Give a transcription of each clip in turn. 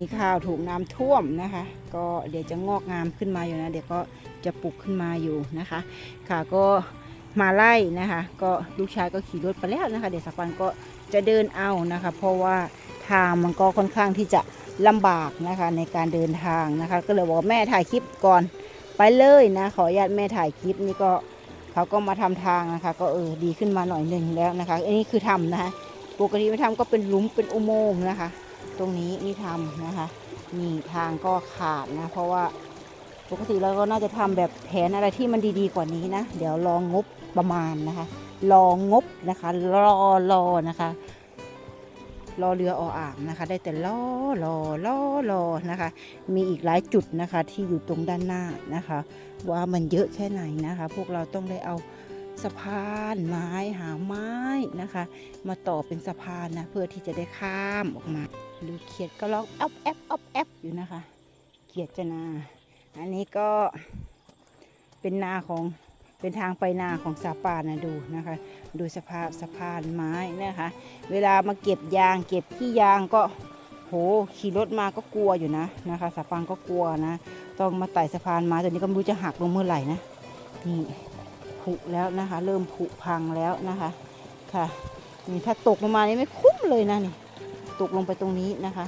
มีข้าวถูกน้ำท่วมนะคะ ก็เดี๋ยวจะงอกงามขึ้นมาอยู่นะ เดี๋ยวก็จะปลูกขึ้นมาอยู่นะคะ ค่ะก็มาไล่นะคะ ก็ลูกชายก็ขี่รถไปแล้วนะคะ เดี๋ยวสักวันก็จะเดินเอานะคะ เพราะว่าทางมันก็ค่อนข้างที่จะลำบากนะคะในการเดินทางนะคะ ก็เลยบอกแม่ถ่ายคลิปก่อนไปเลยนะขออนุญาตแม่ถ่ายคลิปนี่ก็เขาก็มาทำทางนะคะ ก็เออดีขึ้นมาหน่อยหนึ่งแล้วนะคะ อันนี้คือทำนะคะปกติไม่ทำก็เป็นหลุมเป็นอุโมงค์นะคะ ตรงนี้นี่ทำนะคะนี่ทางก็ขาดนะ เพราะว่าปกติเราก็น่าจะทำแบบแผนอะไรที่มันดีๆกว่านี้นะ เดี๋ยวรองงบประมาณนะคะ รองงบนะคะรอรอนะคะรอเรือออ่างนะคะ ได้แต่รอรอรอรอนะคะ มีอีกหลายจุดนะคะที่อยู่ตรงด้านหน้านะคะ ว่ามันเยอะแค่ไหนนะคะ พวกเราต้องได้เอาสะพานไม้หาไม้นะคะ มาต่อเป็นสะพานนะเพื่อที่จะได้ข้ามออกมา หรือเขียดก็ร้องอ๊อบแอบอ๊อบแอบอยู่นะคะ เขียดจะนา อันนี้ก็เป็นนาของเป็นทางไปนาของสาปานนะดูนะคะ ดูสภาพสะพานไม้นะคะ เวลามาเก็บยาง เก็บขี้ยางก็โหขี่รถมาก็กลัวอยู่นะนะคะสาปานก็กลัวนะต้องมาไต่สะพานไม้ตัวนี้ก็ไม่รู้จะหักลงเมื่อไหร่นะนี่ผุแล้วนะคะ เริ่มผุพังแล้วนะคะค่ะนี่ถ้าตกลงมานี่ไม่คุ้มเลยนะนี่ ตกลงไปตรงนี้นะคะ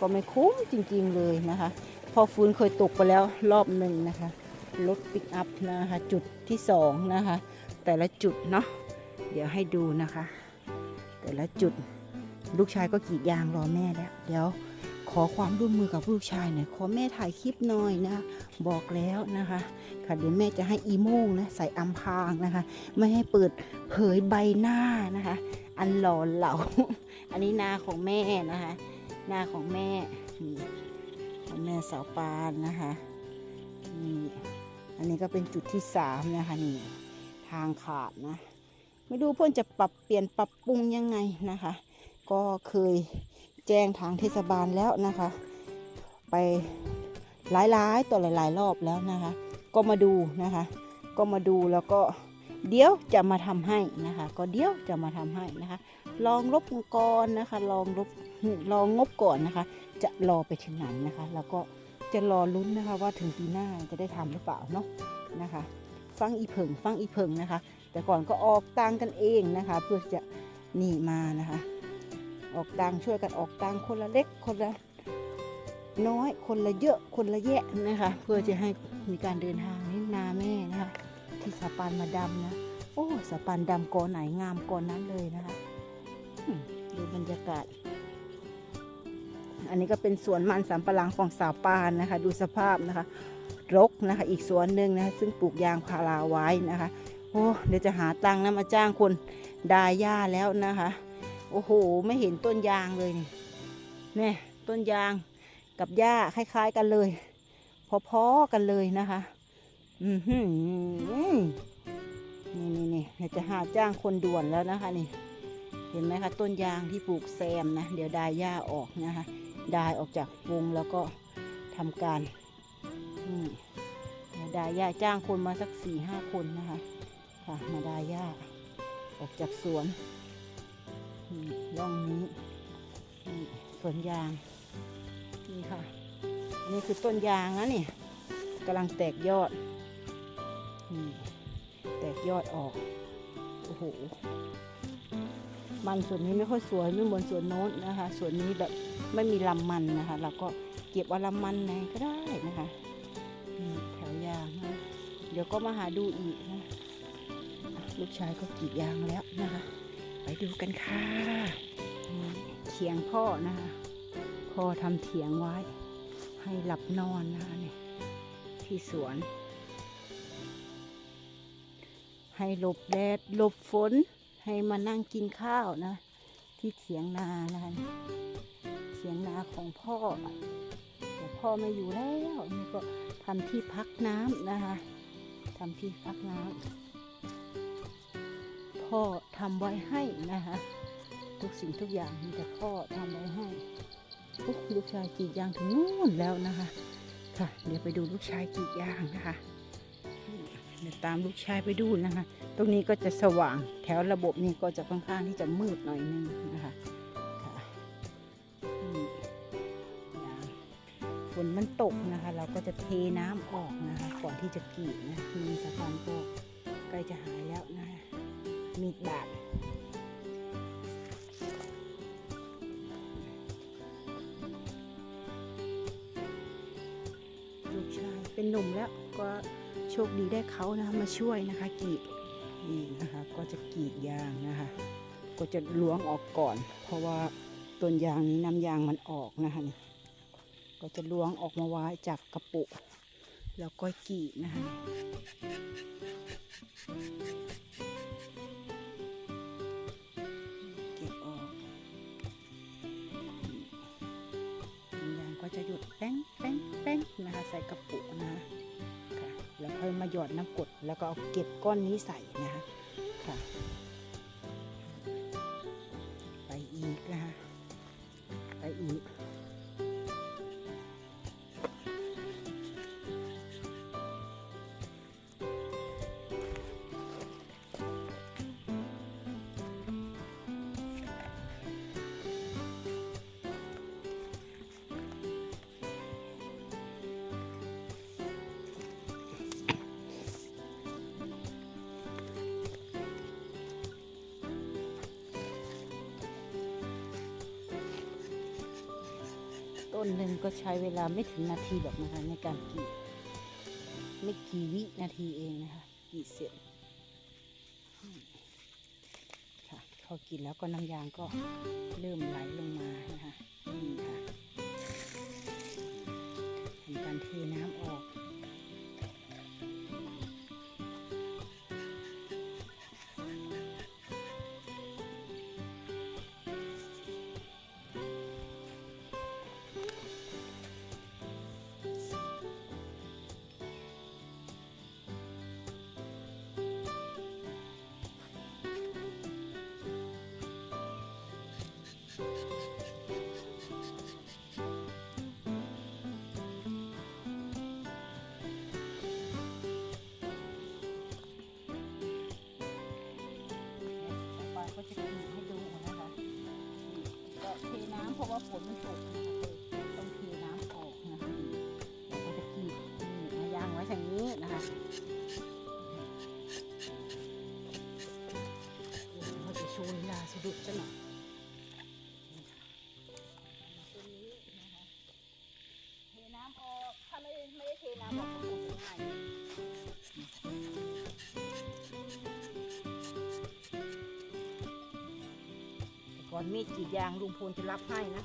ก็ไม่คุ้มจริงๆเลยนะคะ พอฟื้นเคยตกไปแล้วรอบหนึ่งนะคะรถปิกอัพนะคะ จุดที่สองนะคะ แต่ละจุดเนาะเดี๋ยวให้ดูนะคะ แต่ละจุดลูกชายก็กรีดยางรอแม่แล้วเดี๋ยวขอความร่วมมือกับลูกชายหน่อยขอแม่ถ่ายคลิปหน่อยนะ บอกแล้วนะคะ ค่ะเดี๋ยวแม่จะให้อีโม่งนะใส่อำพรางนะคะ ไม่ให้เปิดเผยใบหน้านะคะ อันหล่อเหลาอันนี้นาของแม่นะคะ นาของแม่นี่ของแม่สาวปานนะคะนี่อันนี้ก็เป็นจุดที่สามนะคะนี่ทางขาดนะ ไม่รู้เพื่อนจะปรับเปลี่ยนปรับปรุงยังไงนะคะ ก็เคยแจ้งทางเทศบาลแล้วนะคะ ไปหลายๆต่อหลาย ๆ รอบแล้วนะคะ ก็มาดูนะคะ ก็มาดูแล้วก็ เดี๋ยวจะมาทำให้นะคะ ก็เดี๋ยวจะมาทำให้นะคะ ลองลบก่อนนะคะ ลองลบลองงบก่อนนะคะ จะรอไปถึงไหนนะคะ แล้วก็จะรอลุ้นนะคะ ว่าถึงปีหน้าจะได้ทำหรือเปล่าเนาะนะคะ ฟังอีเผิงฟังอีเผิงนะคะ แต่ก่อนก็ออกตังกันเองนะคะ เพื่อจะหนีมานะคะ ออกตังช่วยกันออกตังค์คนละเล็กคนละน้อยคนละเยอะคนละแยะนะคะ เพื่อจะให้มีการเดินทางนี่นาแม่นะคะ ที่สะปานมาดำนะ โอ้สะปานดำกอไหนงามกอนั้นเลยนะคะดูบรรยากาศ อันนี้ก็เป็นสวนมันสำปะหลังของสาวปานนะคะ ดูสภาพนะคะ รกนะคะ อีกสวนหนึ่งนะคะซึ่งปลูกยางพาราไว้นะคะ โอ้เดี๋ยวจะหาตังค์นะมาจ้างคนดายหญ้าแล้วนะคะ โอ้โห ไม่เห็นต้นยางเลยนี่เนี่ยต้นยางกับหญ้าคล้าย ๆ กันเลย พอๆกันเลยนะคะ อือหือนี่นี่นี่เดี๋ยวจะหาจ้างคนด่วนแล้วนะคะนี่ เห็นไหมคะต้นยางที่ปลูกแซมนะ เดี๋ยวดายหญ้าออกนะคะดายออกจากวงแล้วก็ทำการเดี๋ยวดายหญ้าจ้างคนมาสักสี่ห้าคนนะคะค่ะมาดายหญ้าออกจากสวนร่องนี้นี่สวนยางนี่ค่ะนี่คือต้นยางนะนี่กำลังแตกยอด นี่แตกยอดออก โอ้โห มันส่วนนี้ไม่ค่อยสวยไม่เหมือนส่วนโน้นนะคะ ส่วนนี้แบบไม่มีลำมันนะคะ เราก็เก็บเอาลำมันในก็ได้นะคะนี่แถวยางนะเดี๋ยวก็มาหาดูอีกนะลูกชายก็กรีดยางแล้วนะคะ ไปดูกันค่ะเถียงพ่อนะคะพ่อทำเถียงไว้ ให้หลับนอนนะคะนี่ที่สวน ให้หลบแดดหลบฝน ให้มานั่งกินข้าวนะ ที่เถียงนานะคะเถียงนาของพ่อแต่พ่อไม่อยู่แล้วนี่ก็ทำที่พักน้ำนะคะทำที่พักน้ำพ่อทำไว้ให้นะคะทุกสิ่งทุกอย่างมีแต่พ่อทำไว้ให้อุ๊ลูกชายกรีดยางถึงนู่นแล้วนะคะ ค่ะ เดี๋ยวไปดูลูกชายกรีดยางนะคะ ตามลูกชายไปดูนะคะ ตรงนี้ก็จะสว่างแถวระบบนี้ก็จะค่อนข้างที่จะมืดหน่อยนึงนะคะค่ะนี่ยางนมันตกนะคะ เราก็จะเทน้ำออกนะคะ ก่อนที่จะกรีดนะมีสะพานก็ใกล้จะหายแล้วนะคะมีดบาดลูกชายเป็นหนุ่มแล้วก็ โชคดีได้เขานะมาช่วยนะคะกรีดนี่นะคะก็จะกรีดยางนะคะ ก็จะล้วงออกก่อน เพราะว่าต้นยางนี้น้ำยางมันออกนะคะก็จะล้วงออกมาไว้จากกระปุก แล้วก็กรีดนะคะเก็บออกน้ำยางก็จะหยุดแป้งแป้งแป้งนะคะใส่กระปุกนะ แล้วค่อยมาหยอดน้ำกรดแล้วก็เอาเก็บก้อนนี้ใส่นะคะค่ะ ต้นหนึ่งก็ใช้เวลาไม่ถึงนาทีหรอกนะคะในการกรีดไม่กี่วินาทีเองนะคะกรีดเสร็จค่ะพอกรีดแล้วก็น้ำยางก็เริ่มไหลลงมานะคะนี่ค่ะทำการเทน้ำออก ต่อไปก็จะกินให้ดูนะคะเก็เทน้ำเพราะว่าฝนมันตกต้องเทน้ำออกนะคะแล้วก็จะกรีดนี่เอายางไว้ทางนี้นะคะเดี๋ยวเราจะโชว์ลีลาสะดุดจะหน่อย อนมีดกรีดยางลุงพลจะรับให้นะ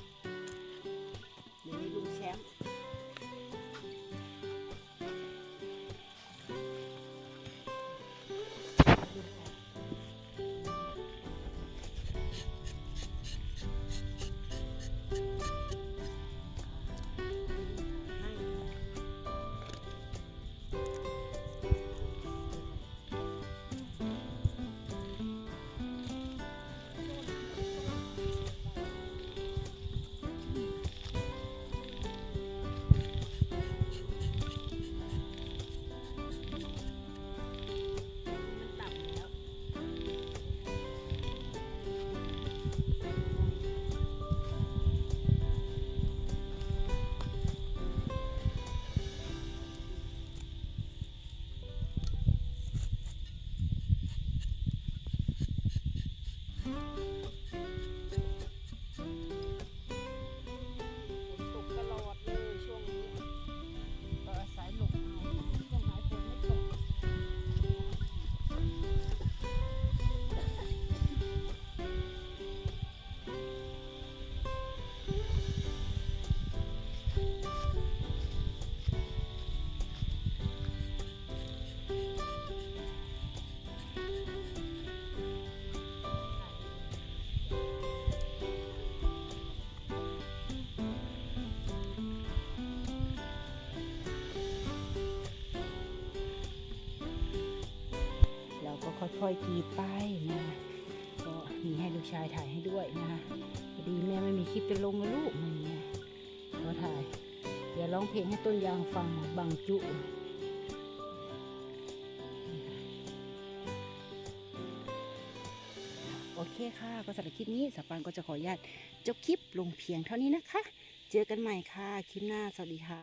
ค่อยๆกรีดไปนะก็มีให้ลูกชายถ่ายให้ด้วยนะคะพอดีแม่ไม่มีคลิปจะลงนะลูกนี่ไงก็ถ่าย เดี๋ยวร้องเพลงให้ต้นยางฟังบังจุโอเคค่ะ ก็สำหรับคลิปนี้สปันก็จะขออนุญาตจบคลิปลงเพียงเท่านี้นะคะ เจอกันใหม่ค่ะ คลิปหน้า สวัสดีค่ะ